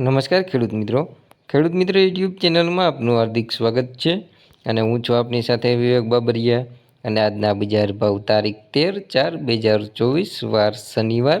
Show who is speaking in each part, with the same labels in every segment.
Speaker 1: નમસ્કાર ખેડૂત મિત્રો. ખેડૂત મિત્રો યુટ્યુબ ચેનલમાં આપનું હાર્દિક સ્વાગત છે અને હું છું આપની સાથે વિવેક બાબરિયા. અને આજના બજાર ભાવ તારીખ તેર ચાર બે હજાર ચોવીસ, વાર શનિવાર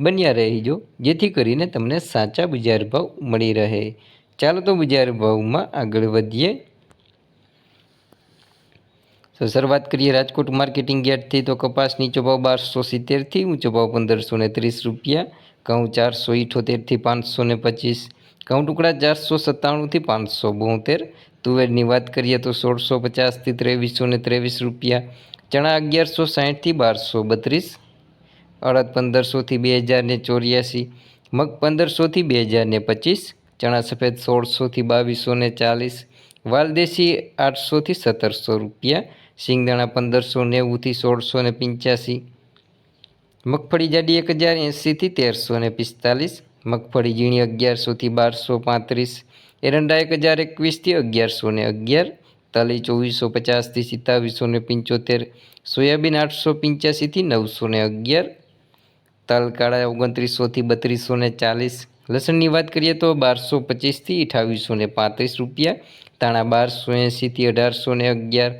Speaker 1: બન્યા રહેજો જેથી કરીને તમને સાચા બજાર ભાવ મળી રહે. ચાલો તો બજાર ભાવમાં આગળ વધીએ. તો શરૂઆત કરીએ રાજકોટ માર્કેટિંગ યાર્ડથી. તો કપાસ નીચો ભાવ બારસો સિત્તેરથી, ઊંચો ભાવ પંદરસો ને ત્રીસ રૂપિયા. ઘઉં ચારસો ઇઠોતેરથી પાંચસો ને પચીસ. ઘઉં ટુકડા ચારસો સત્તાણુંથી પાંચસો બોતેર. તુવેરની વાત કરીએ તો સોળસો પચાસથી ત્રેવીસો ને ત્રેવીસ રૂપિયા. ચણા અગિયારસો સાહીઠથી બારસો બત્રીસ. અડદ પંદરસોથી બે હજાર ને ચોર્યાસી, મગ પંદરસોથી બે હજાર ને પચીસ, ચણા સફેદ સોળસોથી બાવીસો ને ચાલીસ, વાલદેશી આઠસોથી સત્તરસો રૂપિયા, સિંગદાણા પંદરસો નેવુંથી સોળસો ને પંચ્યાસી, મગફળી જાડી એક હજાર એંસીથી તેરસો ને પિસ્તાલીસ, મગફળી ઝીણી અગિયારસોથી બારસો પાંત્રીસ, એરંડા એક હજાર એકવીસથી અગિયારસો ને અગિયાર, તલી ચોવીસો પચાસથી સિત્તાવીસો ને પંચોતેર, સોયાબીન આઠસો પંચ્યાસીથી નવસો ને અગિયાર તલ કાળા ઓગણત્રીસોથી બત્રીસો ને ચાલીસ. લસણની વાત કરીએ તો બારસો પચીસથી અઠાવીસો ને પાંત્રીસ રૂપિયા. તાણા બારસો એંસીથી અઢારસો ને અગિયાર.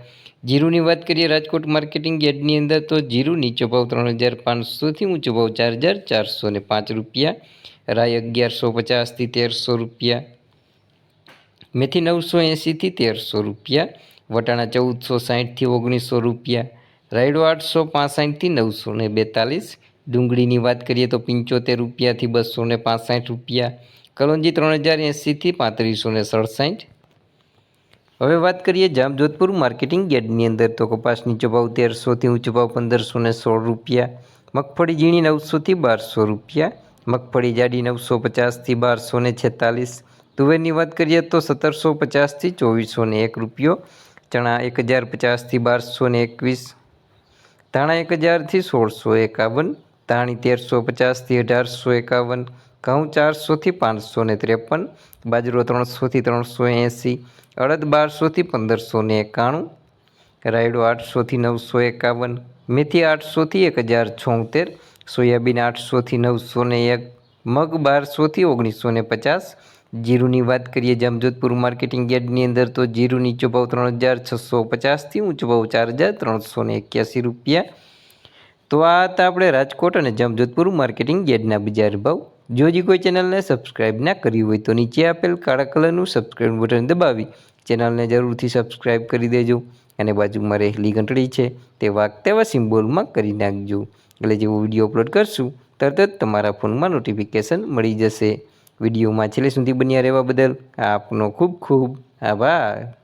Speaker 1: જીરુની વાત કરીએ રાજકોટ માર્કેટિંગ યાર્ડની અંદર તો જીરું નીચો ભાવ ત્રણ હજાર પાંચસોથી ઊંચો ભાવ ચાર હજાર ચારસો ને પાંચ રૂપિયા. રાય અગિયારસો પચાસથી તેરસો રૂપિયા. મેથી નવસો એંસીથી તેરસો રૂપિયા. વટાણા ચૌદસો સાહીઠથી ઓગણીસો રૂપિયા. રાયડો આઠસો પાસઠથી નવસો ને બેતાલીસ. ડુંગળીની વાત કરીએ તો પંચોતેર રૂપિયાથી બસો ને પાંસઠ રૂપિયા, કલોંજી ત્રણ હજાર એંસીથી પાંત્રીસો ને સડસઠ. હવે વાત કરીએ જામજોધપુર માર્કેટિંગ યાર્ડની અંદર તો કપાસ નીચો ભાવ તેરસોથી ઊંચો ભાવ પંદરસો ને સોળ રૂપિયા, મગફળી ઝીણી નવસોથી બારસો રૂપિયા, મગફળી જાડી નવસો પચાસથી બારસો ને છેતાલીસ. તુવેરની વાત કરીએ તો સત્તરસો પચાસથી ચોવીસો ને એક રૂપિયો, ચણા એક હજાર પચાસથી બારસો ને એકવીસ, ધાણા એક હજારથી સોળસો એકાવન ધાણી તેરસો પચાસથી અઢારસો એકાવન, ઘઉં ચારસોથી પાંચસો ને ત્રેપન, બાજરો ત્રણસોથી ત્રણસો એંસી, અડદ બારસોથી પંદરસો ને એકાણું, રાયડો આઠસોથી નવસો એકાવન, મેથી આઠસોથી એક હજાર છોતેર, સોયાબીન આઠસોથી નવસો ને એક, મગ બારસોથી ઓગણીસો ને પચાસ. જીરુની વાત કરીએ જામજોધપુર માર્કેટિંગ યાર્ડની અંદર તો જીરું નીચો ભાવ ત્રણ હજાર છસો પચાસથી ઊંચો ભાવ ચાર હજાર ત્રણસો ને એક્યાસી રૂપિયા તો આ હતા આપણે રાજકોટ અને જમજોધપુર માર્કેટિંગ યાર્ડના બજાર ભાવ. જો જી કોઈ ચેનલને સબસ્ક્રાઇબ ના કરી હોય તો નીચે આપેલ કાળા કલરનું સબસ્ક્રાઈબ બટન દબાવી ચેનલને જરૂરથી સબસ્ક્રાઈબ કરી દેજો અને બાજુમાં રહેલી ઘંટડી છે તે વાગતા તેવા સિમ્બોલમાં કરી નાખજો. એટલે જેવો વીડિયો અપલોડ કરશું, તરત જ તમારા ફોનમાં નોટિફિકેશન મળી જશે. વિડીયોમાં છેલ્લે સુધી બન્યા રહેવા બદલ આપનો ખૂબ ખૂબ આભાર.